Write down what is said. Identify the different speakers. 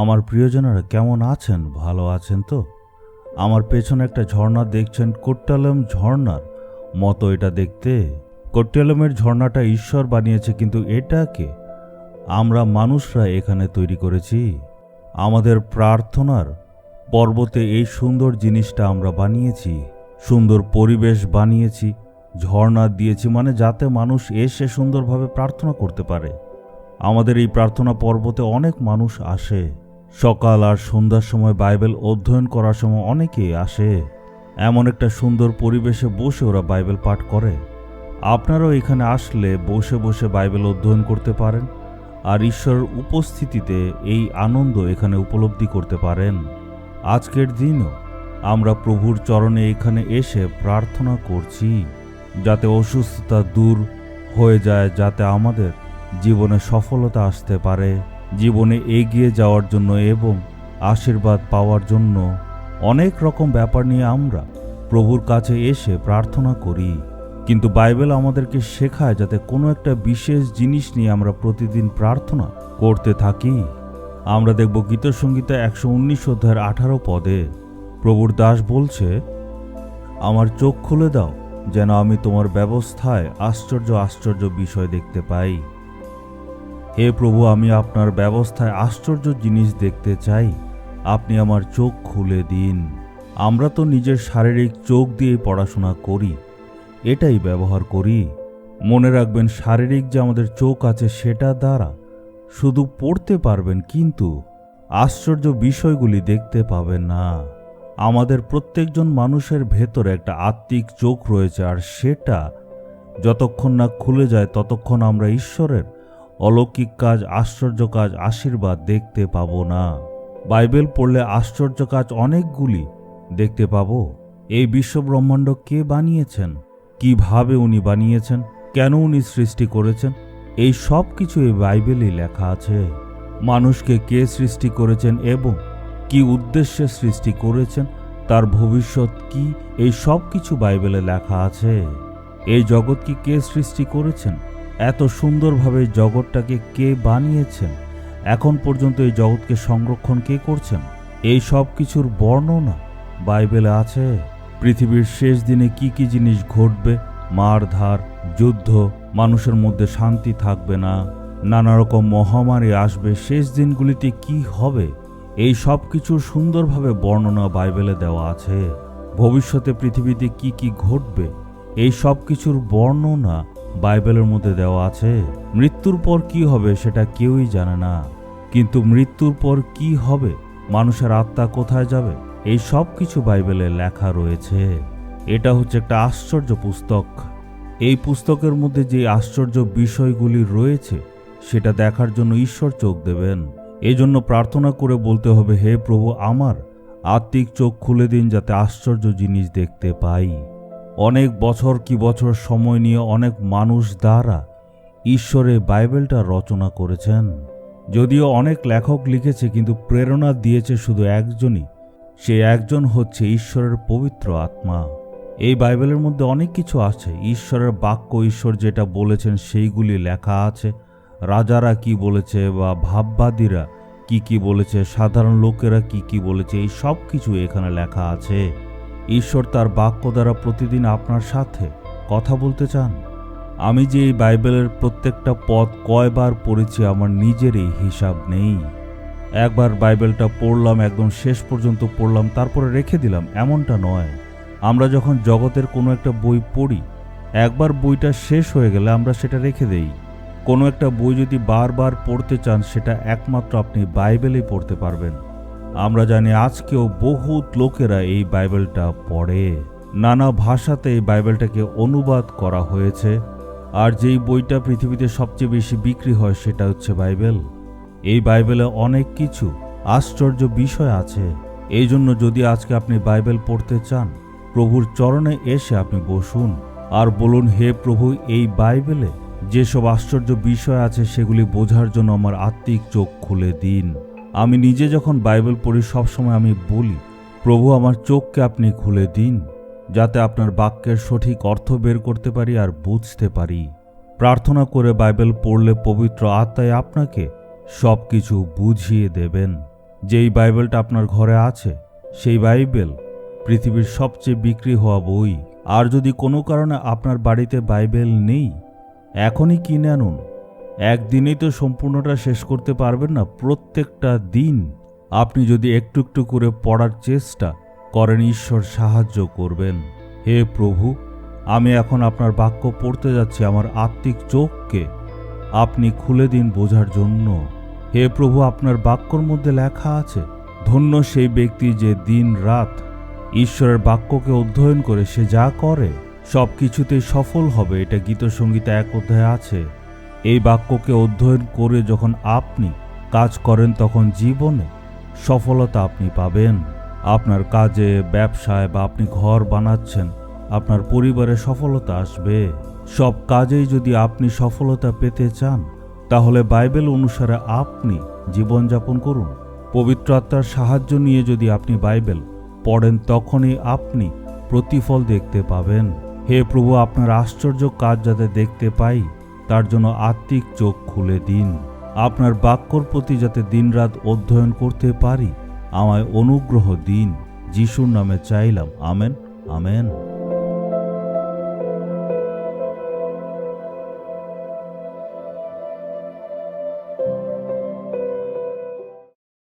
Speaker 1: আমার প্রিয়জনেরা কেমন আছেন? ভালো আছেন তো? আমার পেছনে একটা ঝর্ণা দেখছেন কোট্টালম ঝর্ণার মতো এটা দেখতে। কোট্টালমের ঝর্ণাটা ঈশ্বর বানিয়েছে, কিন্তু এটাকে আমরা মানুষরা এখানে তৈরি করেছি। আমাদের প্রার্থনার পর্বতে এই সুন্দর জিনিসটা আমরা বানিয়েছি। সুন্দর পরিবেশ বানিয়েছি, ঝর্ণা দিয়েছি মানে যাতে মানুষ এসে সুন্দরভাবে প্রার্থনা করতে পারে। আমাদের এই প্রার্থনা পর্বতে অনেক মানুষ আসে। সকাল আর সন্ধ্যার সময় বাইবেল অধ্যয়ন করার সময় অনেকেই আসে। এমন একটা সুন্দর পরিবেশে বসে ওরা বাইবেল পাঠ করে। আপনারাও এখানে আসলে বসে বসে বাইবেল অধ্যয়ন করতে পারেন আর ঈশ্বরের উপস্থিতিতে এই আনন্দ এখানে উপলব্ধি করতে পারেন। আজকের দিনও আমরা প্রভুর চরণে এখানে এসে প্রার্থনা করছি যাতে অসুস্থতা দূর হয়ে যায়, যাতে আমাদের জীবনে সফলতা আসতে পারে। জীবনে এগিয়ে যাওয়ার জন্য এবং আশীর্বাদ পাওয়ার জন্য অনেক রকম ব্যাপার নিয়ে আমরা প্রভুর কাছে এসে প্রার্থনা করি। কিন্তু বাইবেল আমাদেরকে শেখায় যাতে কোনো একটা বিশেষ জিনিস নিয়ে আমরা প্রতিদিন প্রার্থনা করতে থাকি। আমরা দেখব গীতসঙ্গীতা একশো উনিশ অধ্যায়ের আঠারো পদে প্রভুর দাস বলছে, আমার চোখ খুলে দাও, যেন আমি তোমার ব্যবস্থায় আশ্চর্য আশ্চর্য বিষয় দেখতে পাই। হে প্রভু, আমি আপনার ব্যবস্থায় আশ্চর্য জিনিস দেখতে চাই। আপনি আমার চোখ খুলে দিন। আমরা তো নিজের শারীরিক চোখ দিয়ে পড়াশোনা করি। এটাই ব্যবহার করি। মনে রাখবেন, শারীরিক যে আমাদের চোখ আছে, সেটা দ্বারা শুধু পড়তে পারবেন, কিন্তু আশ্চর্য বিষয়গুলি দেখতে পাবেন না। আমাদের প্রত্যেকজন মানুষের ভেতরে একটা আত্মিক চোখ রয়েছে, আর সেটা যতক্ষণ না খুলে যায়, ততক্ষণ আমরা ঈশ্বরের অলৌকিক কাজ, আশ্চর্য কাজ, আশীর্বাদ দেখতে পাবো না। বাইবেল পড়লে আশ্চর্য কাজ অনেকগুলি দেখতে পাবো। এই বিশ্বব্রহ্মাণ্ড কে বানিয়েছেন? কীভাবে উনি বানিয়েছেন? কেন উনি সৃষ্টি করেছেন? এই সব কিছু এই বাইবেলেই লেখা আছে। মানুষকে কে সৃষ্টি করেছেন এবং কি উদ্দেশ্যে সৃষ্টি করেছেন, তার ভবিষ্যৎ কি, এই সব কিছু বাইবেলে লেখা আছে। এই জগৎ কি কে সৃষ্টি করেছেন? এত সুন্দরভাবে জগৎটাকে কে বানিয়েছেন? এখন পর্যন্ত এই জগৎকে সংরক্ষণ কে করছেন? এই সব কিছুর বর্ণনা বাইবেলে আছে। পৃথিবীর শেষ দিনে কি কি জিনিস ঘটবে? মারধার, যুদ্ধ, মানুষের মধ্যে শান্তি থাকবে না নানা রকম মহামারী আসবে, শেষ দিনগুলিতে কি হবে? এই সব কিছুর সুন্দরভাবে বর্ণনা বাইবেলে দেওয়া আছে। ভবিষ্যতে পৃথিবীতে কি কি ঘটবে? এই সব কিছুর বর্ণনা বাইবেলের মধ্যে দেওয়া আছে, মৃত্যুর পর কি হবে সেটা কেউই জানে না। কিন্তু মৃত্যুর পর কি হবে? মানুষের আত্মা কোথায় যাবে? এই সব কিছু বাইবেলে লেখা রয়েছে। এটা হচ্ছে একটা আশ্চর্য পুস্তক। এই পুস্তকের মধ্যে যে আশ্চর্য বিষয়গুলি রয়েছে, সেটা দেখার জন্য ঈশ্বর চোখ দেবেন। এজন্য প্রার্থনা করে বলতে হবে, হে প্রভু, আমার আত্মিক চোখ খুলে দিন যাতে আশ্চর্য জিনিস দেখতে পাই। অনেক বছর কি বছর সময় নিয়ে অনেক মানুষ দ্বারা ঈশ্বরে বাইবেলটা রচনা করেছেন। যদিও অনেক লেখক লিখেছে, কিন্তু প্রেরণা দিয়েছে শুধু একজনই। সে একজন হচ্ছে ঈশ্বরের পবিত্র আত্মা। এই বাইবেলের মধ্যে অনেক কিছু আছে। ঈশ্বরের বাক্য, ঈশ্বর যেটা বলেছেন, সেইগুলি লেখা আছে। রাজারা কি বলেছে বা ভাববাদীরা কি কি বলেছে, সাধারণ লোকেরা কি কি বলেছে, এই সব কিছু এখানে লেখা আছে। ঈশ্বর তার বাক্য দ্বারা প্রতিদিন আপনার সাথে কথা বলতে চান। আমি যে এই বাইবেলের প্রত্যেকটা পদ কয়বার পড়েছি, আমার নিজেরই হিসাব নেই। একবার বাইবেলটা পড়লাম, একদম শেষ পর্যন্ত পড়লাম, তারপরে রেখে দিলাম, এমনটা নয়। আমরা যখন জগতের কোনো একটা বই পড়ি, একবার বইটা শেষ হয়ে গেলে আমরা সেটা রেখে দেই। কোনো একটা বই যদি বারবার পড়তে চান, সেটা একমাত্র আপনি বাইবেলেই পড়তে পারবেন। আমরা জানি আজকেও বহুত লোকেরা এই বাইবেলটা পড়ে। নানা ভাষাতে এই বাইবেলটাকে অনুবাদ করা হয়েছে। আর যেই বইটা পৃথিবীতে সবচেয়ে বেশি বিক্রি হয় সেটা হচ্ছে বাইবেল। এই বাইবেলে অনেক কিছু আশ্চর্য বিষয় আছে। এই জন্য যদি আজকে আপনি বাইবেল পড়তে চান, প্রভুর চরণে এসে আপনি বসুন আর বলুন, হে প্রভু, এই বাইবেলে যেসব আশ্চর্য বিষয় আছে সেগুলি বোঝার জন্য আমার আত্মিক চোখ খুলে দিন। আমি নিজে যখন বাইবেল পড়ি সবসময় আমি বলি, প্রভু, আমার চোখকে আপনি খুলে দিন, যাতে আপনার বাক্যের সঠিক অর্থ বের করতে পারি আর বুঝতে পারি। প্রার্থনা করে বাইবেল পড়লে পবিত্র আত্মায় আপনাকে সব কিছু বুঝিয়ে দেবেন। যেই বাইবেলটা আপনার ঘরে আছে, সেই বাইবেল পৃথিবীর সবচেয়ে বিক্রি হওয়া বই। আর যদি কোনো কারণে আপনার বাড়িতে বাইবেল নেই, এখনই কিনে আনুন। একদিনেই তো সম্পূর্ণটা শেষ করতে পারবেন না প্রত্যেকটা দিন। আপনি যদি একটু একটু করে পড়ার চেষ্টা করেন, ঈশ্বর সাহায্য করবেন। হে প্রভু, আমি এখন আপনার বাক্য পড়তে যাচ্ছি আমার আত্মিক চোখকে। আপনি খুলে দিন বোঝার জন্য। হে প্রভু, আপনার বাক্যর মধ্যে লেখা আছে, ধন্য সেই ব্যক্তি যে দিন রাত ঈশ্বরের বাক্যকে অধ্যয়ন করে সে যা করে সব কিছুতেই সফল হবে। এটা গীতসঙ্গীতে এক অধ্যায় আছে। এই বাক্যকে অধ্যয়ন করে যখন আপনি কাজ করেন, তখন জীবনে সফলতা আপনি পাবেন। আপনার কাজে, ব্যবসায় বা আপনি ঘর বানাচ্ছেন, আপনার পরিবারে সফলতা আসবে। সব কাজেই যদি আপনি সফলতা পেতে চান, তাহলে বাইবেল অনুসারে আপনি জীবনযাপন করুন। পবিত্র আত্মার সাহায্য নিয়ে যদি আপনি বাইবেল পড়েন, তখনই আপনি প্রতিফল দেখতে পাবেন। হে প্রভু, আপনার আশ্চর্য কাজ যাতে দেখতে পাই তার জন্য আত্মিক চোখ খুলে দিন। আপনার বাক্যর প্রতি যাতে দিনরাত অধ্যয়ন করতে পারি, আমায় অনুগ্রহ দিন। যিশুর নামে চাইলাম, আমেন আমেন।